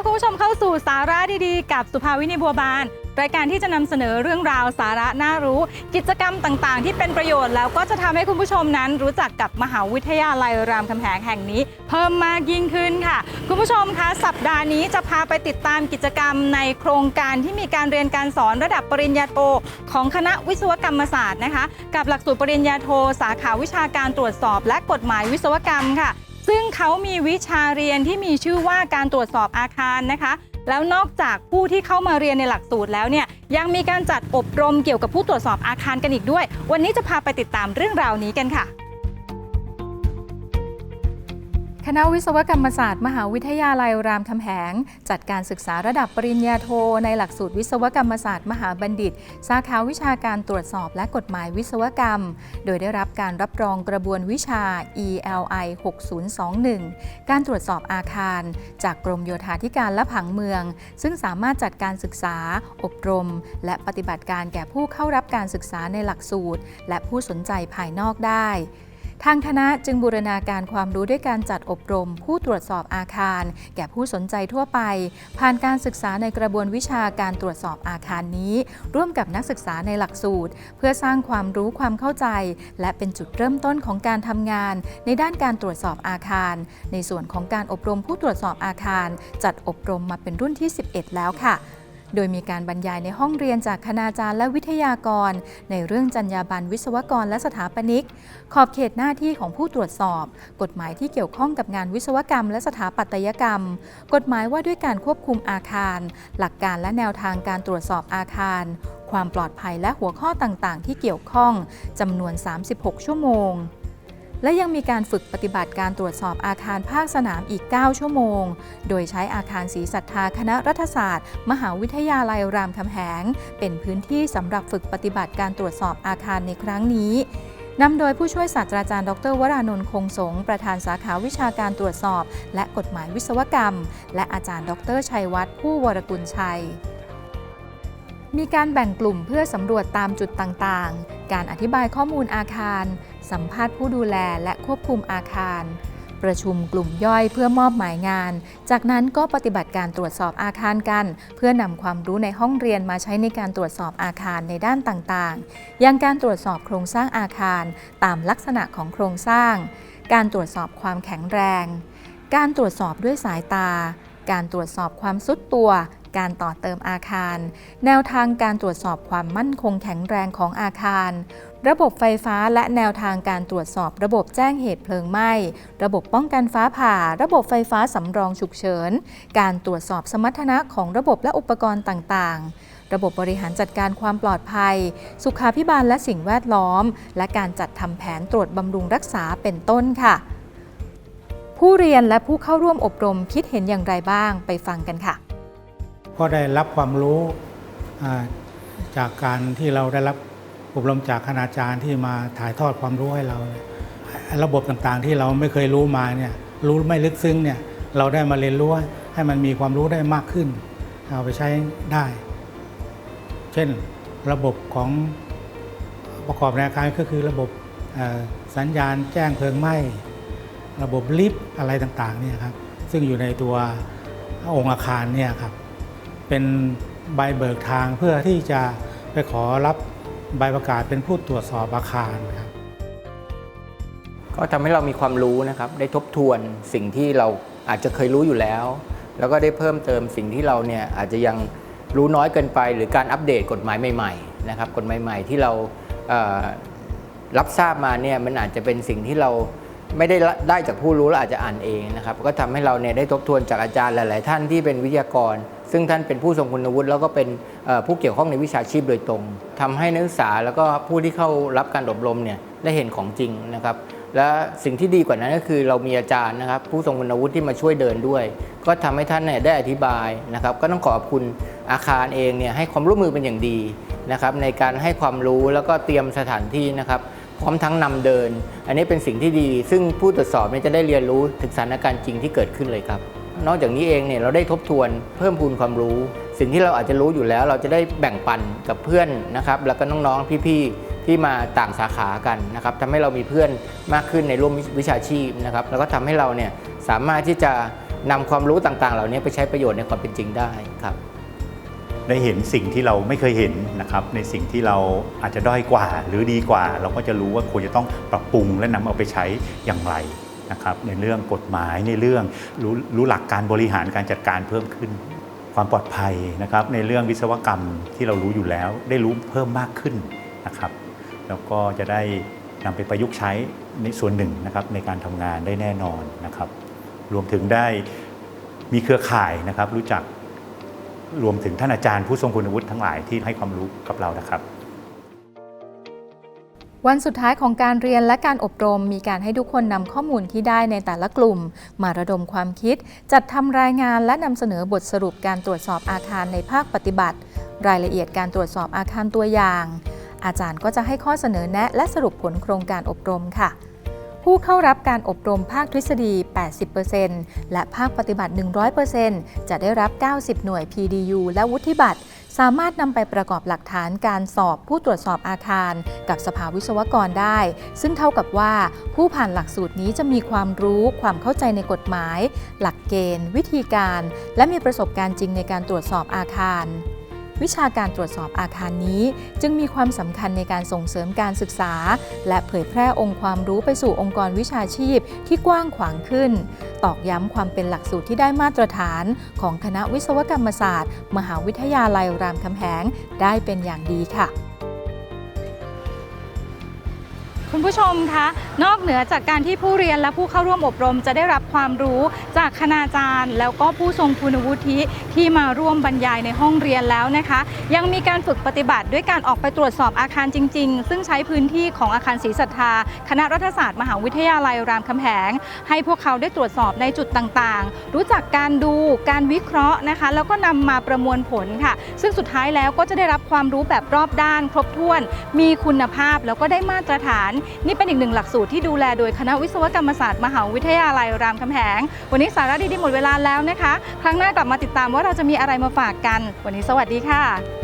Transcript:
รับคุณผู้ชมเข้าสู่สาระดีๆ กับสุภาวินีบัวบาน รายการที่จะนำเสนอเรื่องราวสาระน่ารู้ กิจกรรมต่างๆ ที่เป็นประโยชน์แล้วก็จะทำให้คุณผู้ชมนั้น รู้จักกับมหาวิทยาลัยรามคำแหงแห่งนี้ เพิ่มมากยิ่งขึ้นค่ะ คุณผู้ชมคะสัปดาห์นี้จะพาไปติดตามกิจกรรมในโครงการที่มีการเรียนการสอนระดับปริญญาโทของคณะวิศวกรรมศาสตร์นะคะ กับหลักสูตรปริญญาโทสาขาวิชาการตรวจสอบ และกฎหมายวิศวกรรมค่ะ ซึ่งเขามีวิชาเรียนที่มีชื่อว่าการตรวจสอบอาคารนะคะ แล้วนอกจากผู้ที่เข้ามาเรียนในหลักสูตรแล้วเนี่ยยังมีการจัดอบรมเกี่ยวกับผู้ตรวจสอบอาคารกันอีกด้วย วันนี้จะพาไปติดตามเรื่องราวนี้กันค่ะ คณะวิศวกรรมศาสตร์ มหาวิทยาลัยรามคำแหง จัดการศึกษาระดับปริญญาโท ในหลักสูตรวิศวกรรมศาสตร์ มหาบัณฑิต สาขาวิชาการตรวจสอบและกฎหมายวิศวกรรม โดยได้รับการรับรองกระบวนวิชา ELI 6021 การตรวจสอบอาคาร จากกรมโยธาธิการและผังเมือง ซึ่งสามารถจัดการศึกษา อบรม และปฏิบัติการแก่ผู้เข้ารับการศึกษาในหลักสูตร และผู้สนใจภายนอกได้ ทางคณะจึงบูรณาการความรู้ด้วยการจัดอบรม ผู้ตรวจสอบอาคาร แก่ผู้สนใจทั่วไป ผ่านการศึกษาในกระบวนวิชาการตรวจสอบอาคารนี้ ร่วมกับนักศึกษาในหลักสูตร เพื่อสร้างความรู้ความเข้าใจ และเป็นจุดเริ่มต้นของการทำงาน ในด้านการตรวจสอบอาคาร ในส่วนของการอบรมผู้ตรวจสอบอาคาร จัดอบรมมาเป็นรุ่นที่ 11 แล้วค่ะ โดยมีการบรรยายในห้องเรียนจากคณาจารย์และวิทยากร ในเรื่องจรรยาบรรณวิศวกรและสถาปนิก ขอบเขตหน้าที่ของผู้ตรวจสอบ กฎหมายที่เกี่ยวข้องกับงานวิศวกรรม และสถาปัตยกรรม กฎหมายว่าด้วยการควบคุมอาคาร หลักการและแนวทางการตรวจสอบอาคาร ความปลอดภัยและหัวข้อต่างๆ ที่เกี่ยวข้องจำนวน 36 ชั่วโมง และยังมีการฝึกปฏิบัติการตรวจสอบอาคารภาคสนามอีก 9 ชั่วโมง โดยใช้อาคารศรีศรัทธาคณะรัฐศาสตร์ มหาวิทยาลัยรามคำแหง เป็นพื้นที่สำหรับฝึกปฏิบัติการตรวจสอบอาคารในครั้งนี้นำโดยผู้ช่วยศาสตราจารย์ ดร วรานนท์คงสง ประธานสาขาวิชาการตรวจสอบ และกฎหมายวิศวกรรม และอาจารย์ ดร ชัยวัฒน์ผู้วรกุลชัย มีการแบ่งกลุ่มเพื่อสำรวจตามจุดต่างๆ การอธิบายข้อมูลอาคาร สัมภาษณ์ผู้ดูแลและควบคุมอาคาร ประชุมกลุ่มย่อยเพื่อมอบหมายงาน จากนั้นก็ปฏิบัติการตรวจสอบอาคารกัน เพื่อนำความรู้ในห้องเรียนมาใช้ในการตรวจสอบอาคารในด้านต่างๆ อย่างการตรวจสอบโครงสร้างอาคาร ตามลักษณะของโครงสร้าง การตรวจสอบความแข็งแรง การตรวจสอบด้วยสายตา การตรวจสอบความสุดตัวการต่อเติมอาคาร แนวทางการตรวจสอบความมั่นคงแข็งแรงของอาคาร ระบบไฟฟ้าและแนวทางการตรวจสอบ ระบบแจ้งเหตุเพลิงไหม้ ระบบป้องกันฟ้าผ่า ระบบไฟฟ้าสำรองฉุกเฉิน การตรวจสอบสมรรถนะของระบบและอุปกรณ์ต่างๆ ระบบบริหารจัดการความปลอดภัย สุขาพิบาลและสิ่งแวดล้อม และการจัดทำแผนตรวจบำรุงรักษาเป็นต้นค่ะ ผู้เรียนและผู้เข้าร่วมอบรมคิดเห็นอย่างไรบ้างไปฟังกันค่ะ ก็ได้รับความรู้จากการที่เราได้รับ อบรมจากคณาจารย์ที่มาถ่ายทอดความรู้ให้เราเระบบต่างๆที่เราไม่เคยรู้มาเนี่ยรู้ไม่ลึกซึ้งเนี่ยเราได้มาเรียนรู้ให้มันมีความรู้ได้มากขึ้น เอาไปใช้ได้ เช่นระบบของประกอบในอาคารก็คือระบบสัญญาณแจ้งเพลิงไหม้ ระบบลิฟต์อะไรต่างๆเนี่ยครับซึ่งอยู่ในตัวองค์อาคารเนี่ยครับเป็นใบเบิกทางเพื่อที่จะไปขอรับ ใบประกาศเป็นผู้ตรวจสอบอาคารครับก็ทำให้เรามีความรู้นะครับ ได้ทบทวนสิ่งที่เราอาจจะเคยรู้อยู่แล้ว แล้วก็ได้เพิ่มเติมสิ่งที่เราเนี่ยอาจจะยังรู้น้อยเกินไป หรือการอัปเดตกฎหมายใหม่ๆนะครับกฎหมายใหม่ที่เรารับทราบมาเนี่ยมันอาจจะเป็นสิ่งที่เราไม่ได้ได้จากผู้รู้แล้วอาจจะอ่านเองนะครับ ก็ทำให้เราเนี่ยได้ทบทวนจากอาจารย์หลาย ๆ ท่านที่เป็นวิทยากร ซึ่งท่านเป็นผู้ทรงคุณวุฒิแล้วก็เป็นผู้เกี่ยวข้องในวิชาชีพโดยตรงทำให้นักศึกษาแล้วก็ผู้ที่เข้ารับการอบรมเนี่ยได้เห็นของจริงนะครับและสิ่งที่ดีกว่านั้นก็คือเรามีอาจารย์นะครับผู้ทรงคุณวุฒิที่มาช่วยเดินด้วย ก็ทำให้ท่านเนี่ยได้อธิบายนะครับ ก็ต้องขอบคุณอาคารเองเนี่ยให้ความร่วมมือเป็นอย่างดีนะครับในการให้ความรู้แล้วก็เตรียมสถานที่นะครับพร้อมทั้งนำเดิน อันนี้เป็นสิ่งที่ดี ซึ่งผู้ตรวจสอบเนี่ยจะได้เรียนรู้ถึงสถานการณ์จริงที่เกิดขึ้นเลยครับ นอกจากนี้เองเนี่ยเราได้ทบทวนเพิ่มพูนความรู้ สิ่งที่เราอาจจะรู้อยู่แล้ว เราจะได้แบ่งปันกับเพื่อนนะครับแล้วก็น้องๆพี่ๆที่มาต่างสาขากันนะครับทำให้เรามีเพื่อนมากขึ้นในร่วมวิชาชีพนะครับแล้วก็ทำให้เราเนี่ยสามารถที่จะนำความรู้ต่างๆ เหล่านี้ไปใช้ประโยชน์ในความเป็นจริงได้ครับได้เห็นสิ่งที่เราไม่เคยเห็นนะครับในสิ่งที่เราอาจจะด้อยกว่าหรือดีกว่า เราก็จะรู้ว่าควรจะต้องปรับปรุงและนำเอาไปใช้อย่างไร นะครับในเรื่องกฎหมายในเรื่องรู้รู้หลักการบริหารการจัดการเพิ่มขึ้น ความปลอดภัยนะครับในเรื่องวิศวกรรมที่เรารู้อยู่แล้ว ได้รู้เพิ่มมากขึ้นนะครับแล้วก็จะได้นำไปประยุกต์ใช้ในส่วนหนึ่งนะครับในการทำงานได้แน่นอนนะครับ รวมถึงได้มีเครือข่ายนะครับรู้จักรวมถึงท่านอาจารย์ผู้ทรงคุณวุฒิทั้งหลายที่ให้ความรู้กับเรานะครับ วันสุดท้ายของการเรียนและการอบรม มีการให้ทุกคนนำข้อมูลที่ได้ในแต่ละกลุ่ม มาระดมความคิด จัดทำรายงานและนำเสนอบทสรุปการตรวจสอบอาคารในภาคปฏิบัติ รายละเอียดการตรวจสอบอาคารตัวอย่าง อาจารย์ก็จะให้ข้อเสนอแนะและสรุปผลโครงการอบรมค่ะ ผู้เข้ารับการอบรมภาคทฤษฎี 80%และภาคปฏิบัติ 100%จะได้รับ 90 หน่วย PDU และวุฒิบัตร สามารถนำไปประกอบหลักฐานการสอบผู้ตรวจสอบอาคาร กับสภาวิศวกรได้ ซึ่งเท่ากับว่า ผู้ผ่านหลักสูตรนี้จะมีความรู้ความเข้าใจในกฎหมาย หลักเกณฑ์ วิธีการ และมีประสบการณ์จริงในการตรวจสอบอาคาร วิชาการตรวจสอบอาคารนี้ จึงมีความสำคัญในการส่งเสริมการศึกษา และเผยแพร่องค์ความรู้ไปสู่องค์กรวิชาชีพที่กว้างขวางขึ้น ตอกย้ำความเป็นหลักสูตรที่ได้มาตรฐาน ของคณะวิศวกรรมศาสตร์ มหาวิทยาลัยรามคำแหงได้เป็นอย่างดีค่ะ คุณผู้ชมคะ นอกเหนือจากการที่ผู้เรียนและผู้เข้าร่วมอบรมจะได้รับความรู้จากคณาจารย์ แล้วก็ผู้ทรงคุณวุฒิที่มาร่วมบรรยายในห้องเรียนแล้วนะคะ ยังมีการฝึกปฏิบัติด้วยการออกไปตรวจสอบอาคารจริง ๆ ซึ่งใช้พื้นที่ของอาคารศรีสัทธา คณะรัฐศาสตร์มหาวิทยาลัยรามคำแหง ให้พวกเขาได้ตรวจสอบในจุดต่างๆ รู้จักการดูการวิเคราะห์นะคะ แล้วก็นำมาประมวลผลค่ะ ซึ่งสุดท้ายแล้วก็จะได้รับความรู้แบบรอบด้าน ครบถ้วน มีคุณภาพแล้วก็ได้มาตรฐานนี่เป็นอีกหนึ่งหลักสูตรที่ดูแลโดยคณะวิศวกรรมศาสตร์มหาวิทยาลัยรามคำแหง วันนี้สาระดีๆหมดเวลาแล้วนะคะ ครั้งหน้ากลับมาติดตามว่าเราจะมีอะไรมาฝากกัน วันนี้สวัสดีค่ะ